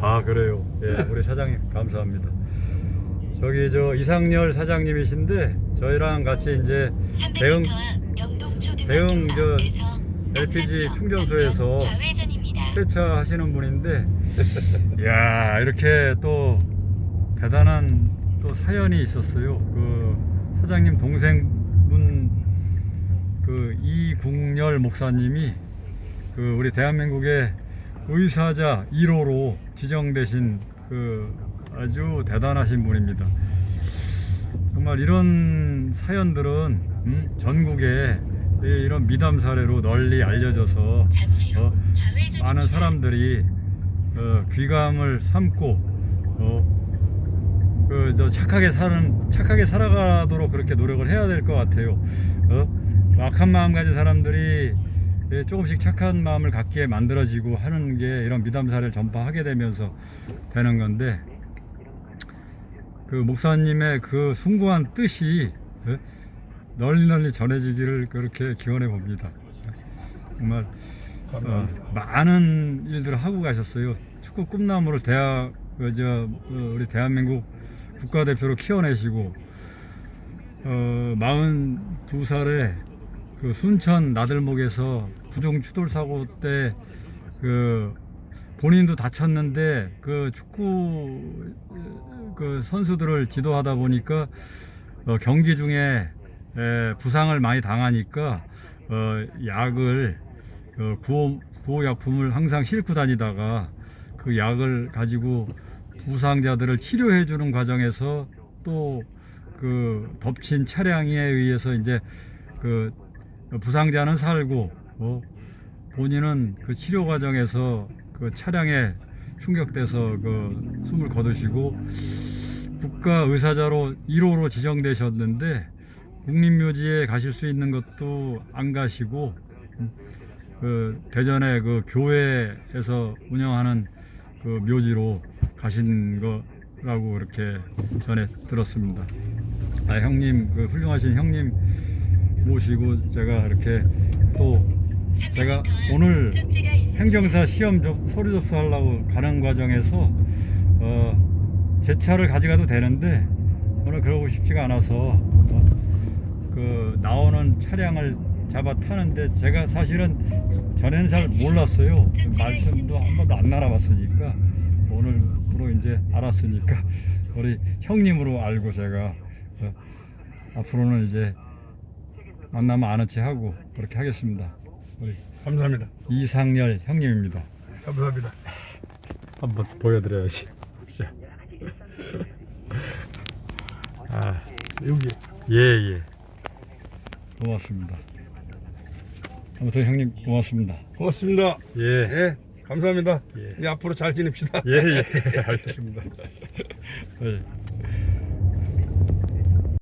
아 그래요. 예, 우리 사장님 감사합니다. 저기 저 이상열 사장님이신데 저희랑 같이 이제 대응 대응 저 LPG 충전소에서 좌회전입니다. 세차 하시는 분인데, 야 이렇게 또 대단한 또 사연이 있었어요. 그 사장님 동생분 그 이국열 목사님이 그 우리 대한민국의 의사자 1호로 지정되신 그 아주 대단하신 분입니다. 정말 이런 사연들은 음, 전국에 이- 이런 미담 사례로 널리 알려져서 어. 많은 사람들이 어, 귀감을 삼고 어, 그저 착하게 사는 착하게 살아가도록 그렇게 노력을 해야 될 것 같아요. 어? 악한 마음 가진 사람들이 예, 조금씩 착한 마음을 갖게 만들어지고 하는 게 이런 미담 사례를 전파하게 되면서 되는 건데 그 목사님의 그 숭고한 뜻이 예, 널리 널리 전해지기를 그렇게 기원해 봅니다. 정말 어. 많은 일들을 하고 가셨어요. 축구 꿈나무를 대학 그저 어, 우리 대한민국 국가대표로 키워내시고 어 42살에 그 순천 나들목에서 부종 추돌 사고 때 그 본인도 다쳤는데 그 축구 어, 그 선수들을 지도하다 보니까 어, 경기 중에 에, 부상을 많이 당하니까 어, 약을 어, 구호, 구호약품을 항상 싣고 다니다가 그 약을 가지고 부상자들을 치료해 주는 과정에서 또 그 덮친 차량에 의해서 이제 그 부상자는 살고 어, 본인은 그 치료 과정에서 그 차량에 충격돼서 그 숨을 거두시고 국가 의사자로 1호로 지정되셨는데 국립묘지에 가실 수 있는 것도 안 가시고 음, 그 대전의 그 교회에서 운영하는 그 묘지로 가신 거라고 이렇게 전에 들었습니다. 아 형님 그 훌륭하신 형님 모시고 제가 이렇게 또 제가 오늘. 행정사 시험 접, 서류 접수하려고 가는 과정에서 어, 제 차를 가져가도 되는데 오늘 그러고 싶지가 않아서 어, 그 나오는 차량을 잡아 타는데 제가 사실은 전에는 잘 몰랐어요. 말씀도 한 번도 안 날아봤으니까 오늘부로 이제 알았으니까 우리 형님으로 알고 제가 어, 앞으로는 이제 만나면 아는 체 하고 그렇게 하겠습니다. 우리 감사합니다. 이상열 형님입니다. 감사합니다. 한번 보여드려야지. 자. 아, 여기 예, 예. 고맙습니다. 아무튼 형님 고맙습니다. 고맙습니다. 예, 예, 감사합니다. 예. 이 앞으로 잘 지냅시다. 예, 예. 알겠습니다. 예.